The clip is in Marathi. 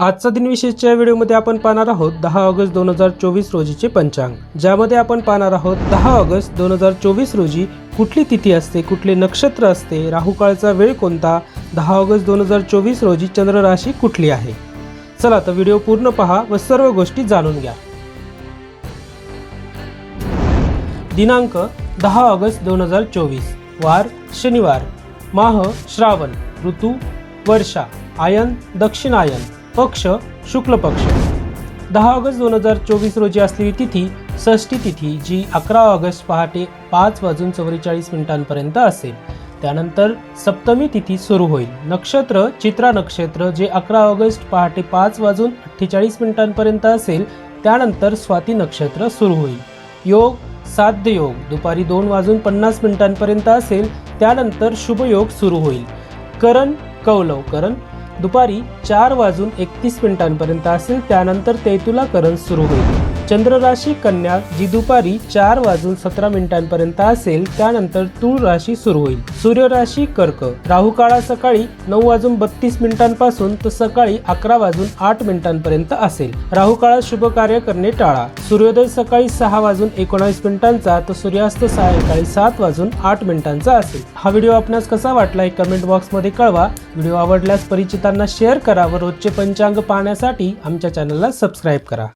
आजचा दिनविशेषच्या व्हिडिओमध्ये आपण पाहणार आहोत दहा ऑगस्ट दोन हजार चोवीस रोजीचे पंचांग. ज्यामध्ये आपण पाहणार आहोत दहा ऑगस्ट दोन हजार चोवीस रोजी कुठली तिथी असते कुठले नक्षत्र असते राहुकाळचा वेळ कोणता दहा ऑगस्ट दोन हजार चोवीस रोजी चंद्र राशी कुठली आहे. चला तर व्हिडिओ पूर्ण पहा व सर्व गोष्टी जाणून घ्या. दिनांक दहा ऑगस्ट दोन हजार चोवीस वार शनिवार. माह श्रावण ऋतू वर्षा आयन दक्षिणायन. पक्ष शुक्ल पक्ष. दहा ऑगस्ट दोन हजार चोवीस रोजी असलेली तिथी षष्ठी तिथी जी अकरा ऑगस्ट पहाटे पाच वाजून चव्वेचाळीस मिनिटांपर्यंत असेल. त्यानंतर सप्तमी तिथी सुरू होईल. नक्षत्र चित्रा नक्षत्र जे अकरा ऑगस्ट पहाटे पाच वाजून अठ्ठेचाळीस मिनिटांपर्यंत असेल त्यानंतर स्वाती नक्षत्र सुरू होईल. योग साध्य योग दुपारी दोन वाजून पन्नास मिनिटांपर्यंत असेल त्यानंतर शुभयोग सुरू होईल. करण कौलव करण दुपारी चार वाजून एकतीस मिनिटांपर्यंत असेल त्यानंतर तेतुला करण सुरू होईल. चंद्र राशी कन्या जी दुपारी चार वाजून सतरा मिनिटांपर्यंत असेल त्यानंतर तूळ राशी सुरू होईल. सूर्य राशी कर्क राहू काळा सकाळी नऊ वाजून बत्तीस मिनिटांपासून तर सकाळी अकरा वाजून आठ मिनिटांपर्यंत असेल. राहू काळात शुभ कार्य करणे टाळा. सूर्योदय सकाळी सहा वाजून एकोणावीस मिनिटांचा तर सूर्यास्त सायंकाळी सात वाजून आठ मिनिटांचा असेल. हा व्हिडिओ आपणास कसा वाटला एक कमेंट बॉक्समध्ये कळवा. व्हिडिओ आवडल्यास परिचितांना शेअर करा व रोजचे पंचांग पाहण्यासाठी आमच्या चॅनलला सबस्क्राईब करा.